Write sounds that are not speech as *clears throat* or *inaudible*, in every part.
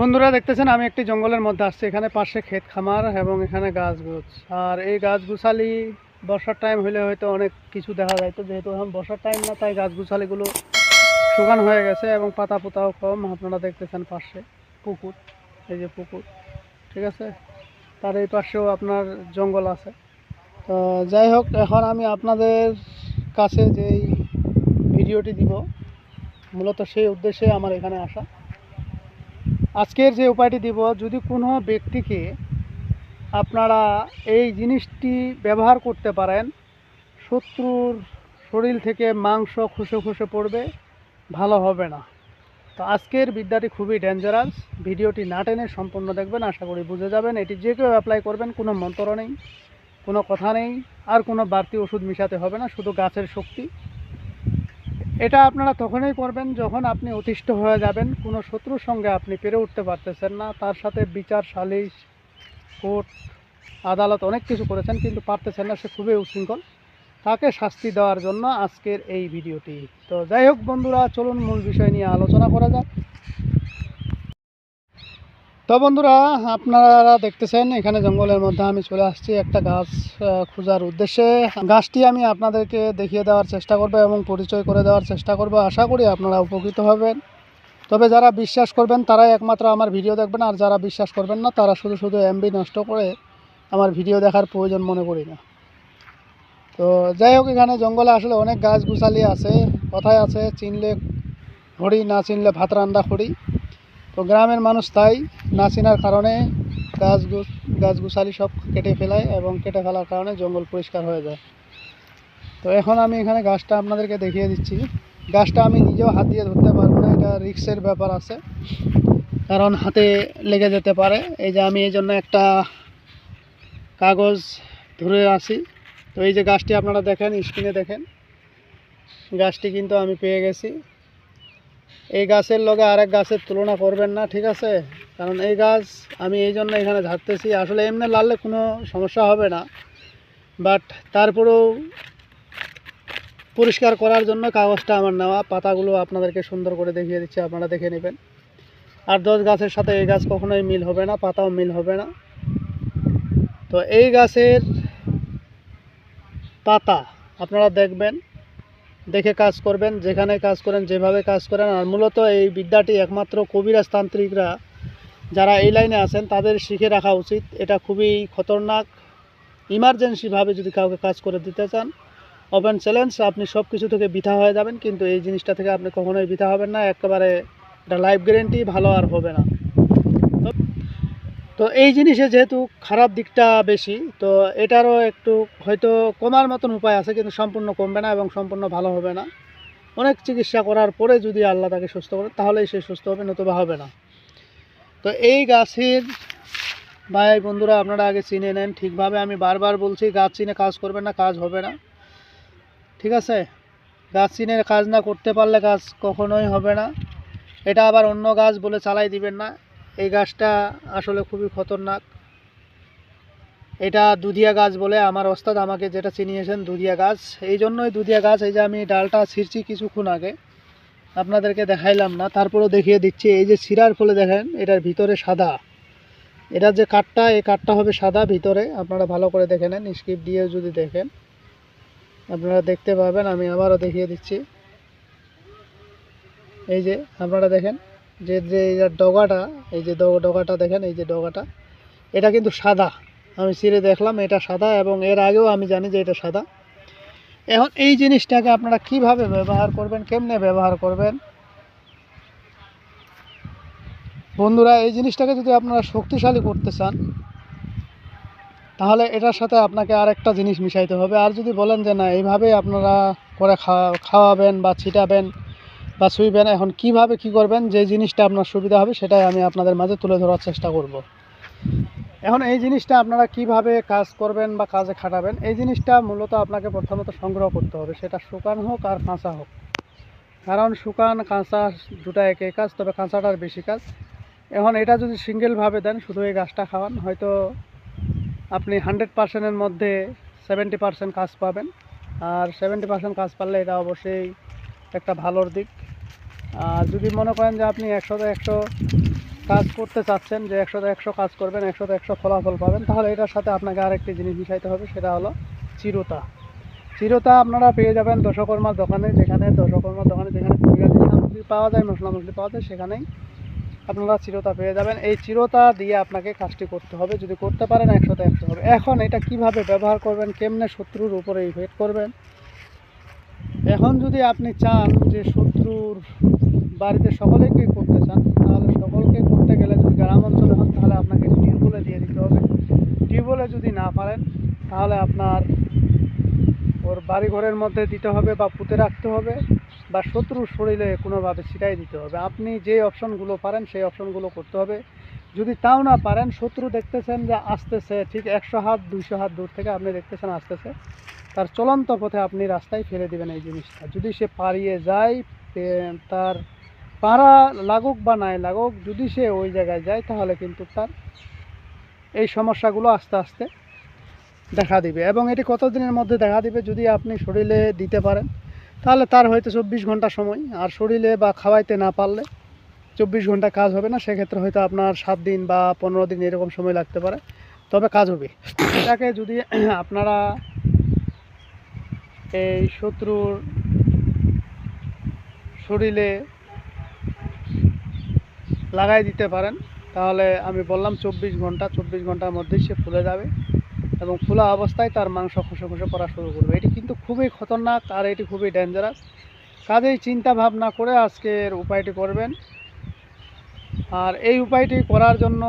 বন্ধুরা দেখতেছেন, আমি একটি জঙ্গলের মধ্যে আসছি। এখানে পাশে ক্ষেত খামার এবং এখানে গাছ গুছ। আর এই গাছ গুছালি বর্ষার টাইম হলে হয়তো অনেক কিছু দেখা যায়। তো যেহেতু এখন বর্ষার টাইম না, তাই গাছ শুকান হয়ে গেছে এবং পাতা পোতাও কম। আপনারা দেখতেছেন পাশে পুকুর, এই যে পুকুর, ঠিক আছে? তার এই পাশেও আপনার জঙ্গল আছে। তো যাই হোক, এখন আমি আপনাদের কাছে যেই ভিডিওটি দিব, মূলত সেই উদ্দেশ্যে আমার এখানে আসা। আজকের যে উপায়টি দিব, যদি কোনো ব্যক্তিকে আপনারা এই জিনিসটি ব্যবহার করতে পারেন, শত্রুর শরীর থেকে মাংস খুশে খুশে পড়বে, ভালো হবে না। তো আজকের বিদ্যাটি খুবই ডেঞ্জারাস ভিডিওটি না টেনে সম্পূর্ণ দেখবেন, আশা করি বুঝে যাবেন। এটি যে কেউ অ্যাপ্লাই করবেন, কোনো মন্ত্র নেই, কোনো কথা নেই, আর কোনো বাড়তি ওষুধ মিশাতে হবে না, শুধু গাছের শক্তি। এটা আপনারা তখনই করবেন যখন আপনি অতিষ্ঠ হয়ে যাবেন। কোনো শত্রুর সঙ্গে আপনি পেরে উঠতে পারতেছেন না। তার সাথে বিচার, সালিশ, কোর্ট, আদালত অনেক কিছু করেছেন কিন্তু পারতেছেন না, সে খুবই উশৃঙ্খল। তাকে শাস্তি দেওয়ার জন্য আজকের এই ভিডিওটি। তো যাই হোক বন্ধুরা, চলুন মূল বিষয় নিয়ে আলোচনা করা যাক। তো বন্ধুরা, আপনারা দেখতেছেন, এখানে জঙ্গলের মধ্যে আমি চলে আসছি একটা গাছ খোঁজার উদ্দেশ্যে। গাছটি আমি আপনাদেরকে দেখিয়ে দেওয়ার চেষ্টা করব এবং পরিচয় করে দেওয়ার চেষ্টা করব। আশা করি আপনারা উপকৃত হবেন। তবে যারা বিশ্বাস করবেন, তারাই একমাত্র আমার ভিডিও দেখবেন, আর যারা বিশ্বাস করবেন না, তারা শুধু শুধু এমবি নষ্ট করে আমার ভিডিও দেখার প্রয়োজন মনে করি না। তো যাই হোক, এখানে জঙ্গলে আসলে অনেক গাছ গুছালি আছে, কথায় আছে, চিনলে খড়ি না চিনলে ভাত রান্না খড়ি তো গ্রামের মানুষ তাই না চেনার কারণে গাছ গুছ গাছ গুছালি সব কেটে ফেলায় এবং কেটে ফেলার কারণে জঙ্গল পরিষ্কার হয়ে যায়। তো এখন আমি এখানে গাছটা আপনাদেরকে দেখিয়ে দিচ্ছি। গাছটা আমি নিজেও হাত দিয়ে ধরতে পারব না, এটা রিক্সের ব্যাপার আছে। কারণ হাতে লেগে যেতে পারে। এই যে আমি এই জন্য একটা কাগজ ধরে আসি তো এই যে গাছটি আপনারা দেখেন, স্ক্রিনে দেখেন। গাছটি কিন্তু আমি পেয়ে গেছি। এই গাছের লগে আরেক গাছের তুলনা করবেন না, ঠিক আছে? কারণ এই গাছ আমি এই জন্য এখানে ঝাড়তেছি। আসলে এমনি লাললে কোনো সমস্যা হবে না। বাট তারপরেও পরিষ্কার করার জন্য কাগজটা আমার নেওয়া। পাতাগুলো আপনাদেরকে সুন্দর করে দেখিয়ে দিচ্ছি, আপনারা দেখে নেবেন। আর দশ গাছের সাথে এই গাছ কখনোই মিল হবে না, পাতাও মিল হবে না। তো এই গাছের পাতা আপনারা দেখবেন। দেখে কাজ করবেন, যেখানে কাজ করেন, যেভাবে কাজ করেন। আর মূলত এই বিদ্যাটি একমাত্র কবিরাজ তান্ত্রিকরা যারা এই লাইনে আছেন, তাদের শিখে রাখা উচিত। এটা খুবই খতরনাক। ইমার্জেন্সিভাবে যদি কাউকে কাজ করে দিতে চান, ওপেন চ্যালেঞ্জ, আপনি সব কিছু থেকে বৃথা হয়ে যাবেন, কিন্তু এই জিনিসটা থেকে আপনি কখনোই বৃথা হবেন না। একেবারে এটা লাইফ গ্যারেন্টি ভালো আর হবে না। তো- এই জিনিসে যেহেতু খারাপ দিকটা বেশি, তো এটারও একটু হয়তো কমার মতন উপায় আছে, কিন্তু সম্পূর্ণ কমবে না এবং সম্পূর্ণ ভালো হবে না। অনেক চিকিৎসা করার পরে যদি আল্লাহ তাকে সুস্থ করে, তাহলেই সে সুস্থ হবে, নতুবা হবে না। তো এই গাছের, ভাই বন্ধুরা, আপনারা আগে চিনে নেন, ঠিকভাবে আমি বারবার বলছি, গাছ চিনে কাজ করবেন না, কাজ হবে না। ঠিক আছে? গাছ চিনে কাজ না করতে পারলে কাজ কখনোই হবে না। এটা আবার অন্য গাছ বলে চালাই দিবেন না। এই গাছটা আসলে খুবই খতরনাক। এটা দুধিয়া গাছ বলে আমার ওস্তাদ আমাকে যেটা চিনিয়েছেন দুধিয়া গাছ। এই জন্যই দুধিয়া গাছ, এই যে আমি ডালটা ছিঁড়ছি কিছুক্ষণ আগে, আপনাদেরকে দেখাইলাম না, তারপরেও দেখিয়ে দিচ্ছি। এই যে ছিঁড়ার ফলে দেখেন, এটার ভিতরে সাদা। এটার যে কাঠটা, এই কাঠটা হবে সাদা ভিতরে। আপনারা ভালো করে দেখে নেন, স্কিপ দিয়ে যদি দেখেন। আপনারা দেখতে পাবেন, আমি আবারও দেখিয়ে দিচ্ছি। এই যে, আপনারা দেখেন। যে যে ডগাটা, এই যে ডগাটা দেখেন, এই যে ডগাটা, এটা কিন্তু সাদা। আমি ছিঁড়ে দেখলাম, এটা সাদা এবং এর আগেও আমি জানি যে এটা সাদা। এখন এই জিনিসটাকে আপনারা কীভাবে ব্যবহার করবেন, কেমনে ব্যবহার করবেন? বন্ধুরা, এই জিনিসটাকে যদি আপনারা শক্তিশালী করতে চান, তাহলে এটার সাথে আপনাকে আরেকটা জিনিস মিশাইতে হবে। আর যদি বলেন যে না, এইভাবেই আপনারা করে খাওয়া খাওয়াবেন বা ছিটাবেন বা ছুঁইবেন এখন কীভাবে কি করবেন, যে জিনিসটা আপনার সুবিধা হবে সেটাই আমি আপনাদের মাঝে তুলে ধরার চেষ্টা করব। এখন এই জিনিসটা আপনারা কীভাবে কাজ করবেন বা কাজে খাটাবেন, এই জিনিসটা মূলত আপনাকে প্রথমত সংগ্রহ করতে হবে। সেটা শুকান হোক আর কাঁচা হোক। কারণ শুকান, কাঁচা দুটা একই কাজ, তবে কাঁচাটার বেশি কাজ। এখন এটা যদি সিঙ্গেলভাবে দেন, শুধু এই গাছটা খাওয়ান, হয়তো আপনি হান্ড্রেড পার্সেন্টের মধ্যে সেভেন্টি পার্সেন্ট কাজ পাবেন। আর সেভেন্টি পার্সেন্ট কাজ পারলে এটা অবশ্যই একটা ভালোর দিক। আর যদি মনে করেন যে আপনি একশো একশো কাজ করতে চাচ্ছেন, যে একশোতে একশো কাজ করবেন, একশোতে একশো ফলাফল পাবেন, তাহলে এটার সাথে আপনাকে আরেকটি জিনিস মিশাইতে হবে, সেটা হলো চিরতা। চিরতা আপনারা পেয়ে যাবেন দশকর্মার দোকানে, যেখানে দশকর্মার দোকানে যেখানে সামগ্রী পাওয়া যায়, মশলা মশলি পাওয়া যায়, সেখানেই আপনারা চিরতা পেয়ে যাবেন। এই চিরতা দিয়ে আপনাকে কাজটি করতে হবে, যদি করতে পারেন একশোতে একশো হবে। এখন এটা কীভাবে ব্যবহার করবেন, কেমনে শত্রুর উপরে ইফেক্ট করবেন এখন যদি আপনি চান যে শত্রুর বাড়িতে সকলেকে করতে চান, তাহলে সকলকে করতে গেলে যদি গ্রাম অঞ্চলে হন, তাহলে আপনাকে টিউবওয়েলে দিয়ে দিতে হবে। টিউবওয়েলে যদি না পারেন, তাহলে আপনার ওর বাড়ি ঘরের মধ্যে দিতে হবে বা পুঁতে রাখতে হবে বা শত্রুর শরীরে কোনোভাবে ছিটাই দিতে হবে। আপনি যে অপশনগুলো পারেন, সেই অপশনগুলো করতে হবে। যদি তাও না পারেন, শত্রু দেখতেছেন যে আসতেছে, ঠিক একশো হাত, দুইশো হাত দূর থেকে আপনি দেখতেছেন আসতেছে, তার চলন্ত পথে আপনি রাস্তায় ফেলে দিবেন এই জিনিসটা। যদি সে পারিয়ে যায় তার পাড়া লাগুক বা নাই লাগুক, যদি সে ওই জায়গায় যায়, তাহলে কিন্তু তার এই সমস্যাগুলো আস্তে আস্তে দেখা দিবে। এবং এটি কতদিনের মধ্যে দেখা দিবে, যদি আপনি শরীরে দিতে পারেন, তাহলে তার হয়তো চব্বিশ ঘণ্টা সময়, আর শরীরে বা খাওয়াইতে না পারলে চব্বিশ ঘণ্টা কাজ হবে না, সেক্ষেত্রে হয়তো আপনার সাত দিন বা পনেরো দিন এরকম সময় লাগতে পারে। তবে কাজ হবে। এটাকে যদি *clears throat* আপনারা এই শত্রুর শরীরে লাগাই দিতে পারেন, তাহলে আমি বললাম চব্বিশ ঘণ্টা, চব্বিশ ঘণ্টার মধ্যেই সে ফুলে যাবে এবং খোলা অবস্থায় তার মাংস খসে খসে পড়া শুরু করবে। এটি কিন্তু খুবই খতরনাক আর এটি খুবই ডেঞ্জারাস কাজেই চিন্তা ভাবনা করে আজকের উপায়টি করবেন। আর এই উপায়টি করার জন্য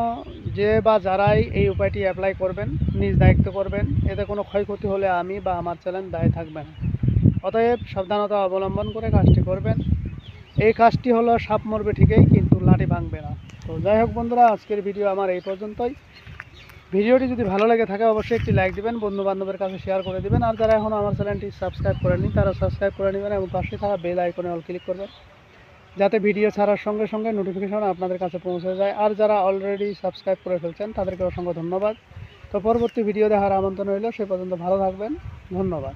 যে বা যারাই এই উপায়টি অ্যাপ্লাই করবেন, নিজ দায়িত্ব করবেন, এতে কোনো ক্ষয়ক্ষতি হলে আমি বা আমার চ্যানেল দায়ী থাকবে না। অতএব সাবধানতা অবলম্বন করে কাজটি করবেন। এই কাজটি হলো সাপ মরবে ঠিকই, কিন্তু লাঠি ভাঙবে না। তো যাই হোক বন্ধুরা, আজকের ভিডিও আমার এই পর্যন্তই। ভিডিওটি যদি ভালো লেগে থাকে, অবশ্যই একটি লাইক দিবেন বন্ধু বান্ধবের কাছে শেয়ার করে দেবেন। আর যারা এখনও আমার চ্যানেলটি সাবস্ক্রাইব করেনি তারা সাবস্ক্রাইব করে নেবেন এবং পাশে থাকা বেল আইকনে অল ক্লিক করবেন। যাতে ভিডিও ছাড়ার সঙ্গে সঙ্গে নোটিফিকেশন আপনাদের কাছে পৌঁছে যায়। আর যারা অলরেডি সাবস্ক্রাইব করে ফেলছেন, তাদেরকে অসংখ্য ধন্যবাদ। তো পরবর্তী ভিডিও দেখার আমন্ত্রণ রইল। সে পর্যন্ত ভালো থাকবেন। ধন্যবাদ।